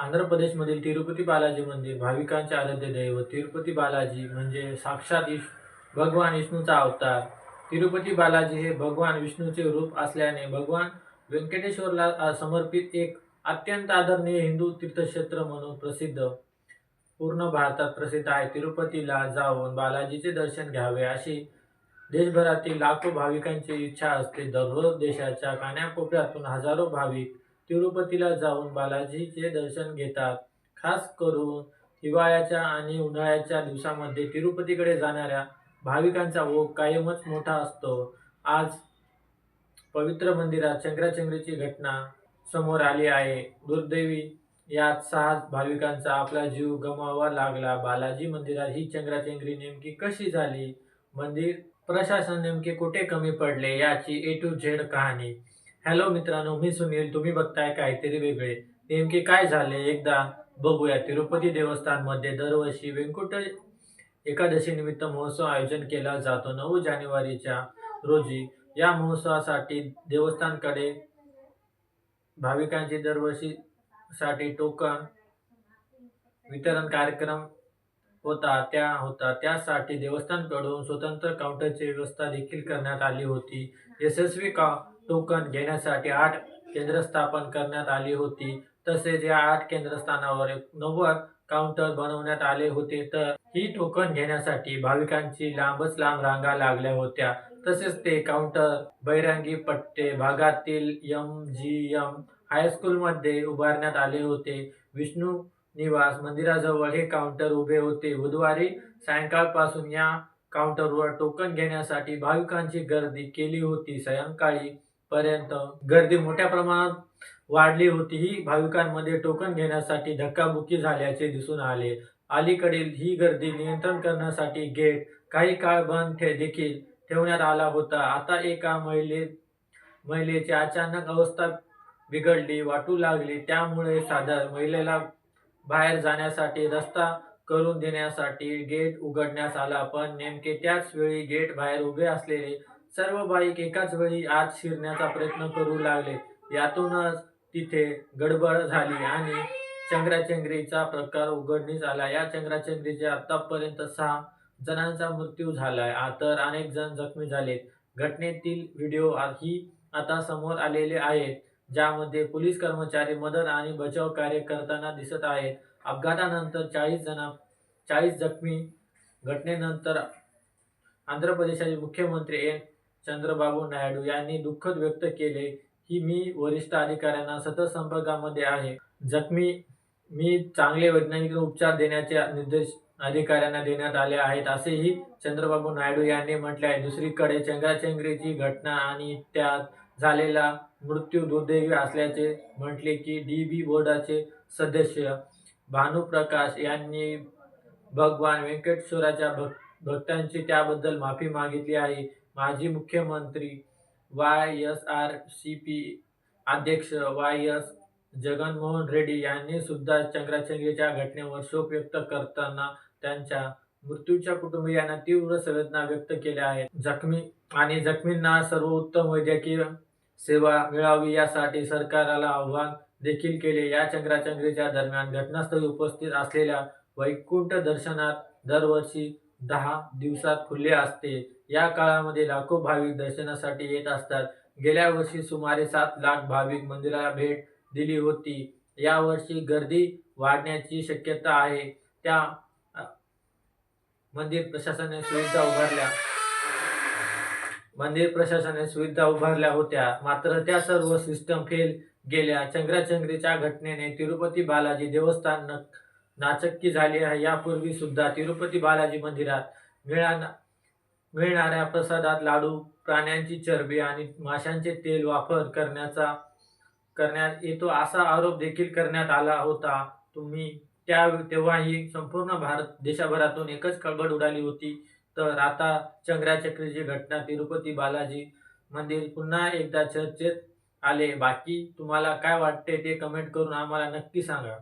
आंध्र प्रदेशमधील तिरुपती बालाजी मंदिर भाविकांचे आराध्य दैवत तिरुपती बालाजी म्हणजे साक्षात इश भगवान विष्णूचा अवतार. तिरुपती बालाजी हे भगवान विष्णूचे रूप असल्याने भगवान व्यंकटेश्वरला समर्पित एक अत्यंत आदरणीय हिंदू तीर्थक्षेत्र म्हणून प्रसिद्ध पूर्ण भारतात प्रसिद्ध आहे. तिरुपतीला जाऊन बालाजीचे दर्शन घ्यावे अशी देशभरातील लाखो भाविकांची इच्छा असते. दररोज देशाच्या कानाकोपऱ्यातून हजारो भाविक तिरुपतीला जाऊन बालाजीचे दर्शन घेतात. खास करून हिवाळ्याच्या आणि उन्हाळ्याच्या दिवसामध्ये तिरुपतीकडे जाणाऱ्या भाविकांचा ओघ कायमच मोठा असतो. आज पवित्र मंदिरात चंद्राचंद्रीची घटना समोर आली आहे. दुर्दैवी यात सहा भाविकांचा आपला जीव गमावा लागला. बालाजी मंदिरात ही चंद्राचंद्री नेमकी कशी झाली? मंदिर प्रशासन नेमके कुठे कमी पडले? याची ए टू झेड कहाणी. हॅलो मित्रांनो मी सुनील. तुम्ही बघताय काहीतरी वेगळे. नेमके काय झाले? एकदा बघूया. तिरुपती देवस्थानमध्ये दरवर्षी व्यंकुट एकादशी निमित्त महोत्सव आयोजन केला जातो. नऊ जानेवारीच्या रोजी या महोत्सवासाठी देवस्थानकडे भाविकांची दरवर्षी साठी टोकन वितरण कार्यक्रम होता त्या होता. त्यासाठी देवस्थानकडून स्वतंत्र काउंटरची व्यवस्था देखील करण्यात आली होती. यशस्वी का टोकन घेण्यासाठी आठ केंद्र स्थापन करण्यात आली होती. तसेच या आठ केंद्रस्थानावर नव्वद काउंटर बनवण्यात आले होते. तर ही टोकन घेण्यासाठी भाविकांची लांबच लांब रांगा लागल्या होत्या. तसेच ते काउंटर बैरांगी पट्टे भागातील एम जी एम हायस्कूलमध्ये उभारण्यात आले होते. विष्णू निवास मंदिराजवळ हे काउंटर उभे होते. बुधवारी सायंकाळपासून या काउंटरवर टोकन घेण्यासाठी भाविकांची गर्दी केली होती. सायंकाळी पर्यंत गर्दी मोठ्या प्रमाणात वाढली होती. ही भाविकांमध्ये टोकन घेण्यासाठी धक्काबुक्की झाल्याचे दिसून आले. अलीकडील ही गर्दी नियंत्रण करण्यासाठी गेट काही काळ बंद ठे देखील ठेवण्यात आला होता. आता एका महिले महिलेची अचानक अवस्था बिघडली वाटू लागली. त्यामुळे सादर महिलेला बाहेर जाण्यासाठी रस्ता करून देण्यासाठी गेट उघडण्यास आला. पण नेमके त्याच वेळी गेट बाहेर उभे असलेले सर्व बाईक एकाच वेळी आत शिरण्याचा प्रयत्न करू लागले. यातूनच तिथे गडबड झाली आणि चंगराचंगरीचा प्रकार उघडणीस आला. या चंगराचंगरीचे आतापर्यंत सहा जणांचा मृत्यू झालाय तर अनेक जण जखमी झालेत घटनेतील व्हिडिओ ही आता समोर आलेले आहेत ज्यामध्ये पोलीस कर्मचारी मदत आणि बचाव कार्य करताना दिसत आहेत. अपघातानंतर चाळीस जण चाळीस जखमी. घटनेनंतर आंध्र प्रदेशाचे मुख्यमंत्री एन. चंद्रबाबू नायडू यांनी दुःख व्यक्त केले. की मी वरिष्ठ अधिकाऱ्यांना सतत संपर्कामध्ये आहे. जखमी मी चांगले वैज्ञानिक उपचार देण्याचे निर्देश अधिकाऱ्यांना देण्यात आले आहेत. असेही चंद्रबाबू नायडू यांनी म्हटले आहे. दुसरीकडे चंगाचेंगरीची घटना आणि त्यात झालेला मृत्यू दुर्दैवी असल्याचे म्हटले की डी बी बोर्डाचे सदस्य भानुप्रकाश यांनी भगवान व्यंकटेश्वराच्या भक्तांची त्याबद्दल माफी मागितली आहे. माजी मुख्यमंत्री Y S R C P अध्यक्ष वाय एस जगनमोहन रेड्डी यांनी सुद्धा चंद्राचंद्रीच्या घटनेवर शोक व्यक्त करताना त्यांच्या मृत्यूच्या कुटुंबियांना तीव्र संवेदना व्यक्त केल्या आहेत. जखमी आणि जखमींना सर्वोत्तम वैद्यकीय सेवा मिळावी यासाठी सरकाराला आव्हान देखील केले. या चंद्राचंगीच्या दरम्यान घटनास्थळी उपस्थित असलेल्या वैकुंठ दर्शनात दरवर्षी दहा दिवसात खुले असते. या काळामध्ये लाखो भाविक दर्शनासाठी येत असतात. गेल्या वर्षी सुमारे सात लाख भाविक मंदिराला भेट दिली होती. यावर्षी गर्दी वाढण्याची शक्यता आहे. त्या मंदिर प्रशासनाने सुविधा उभारल्या. मंदिर प्रशासनाने सुविधा उभारल्या होत्या. मात्र त्या सर्व सिस्टम फेल गेल्या. चंग्राचंग्रीच्या घटनेने तिरुपती बालाजी देवस्थान नाचक्की झाली आहे. यापूर्वी सुद्धा तिरुपती बालाजी मंदिरात मेळा मिळणाऱ्या प्रसादात लाडू प्राण्यांची चरबी आणि माशांचे तेल वापर करण्याचा करण्यात येतो असा आरोप देखील करण्यात आला होता. तुम्ही त्या तेव्हाही संपूर्ण भारत देशभरातून एकच खळबळ उडाली होती. तर आता चंद्राचक्रीची घटना तिरुपती बालाजी मंदिर पुन्हा एकदा चर्चेत आले. बाकी तुम्हाला काय वाटते ते कमेंट करून आम्हाला नक्की सांगा.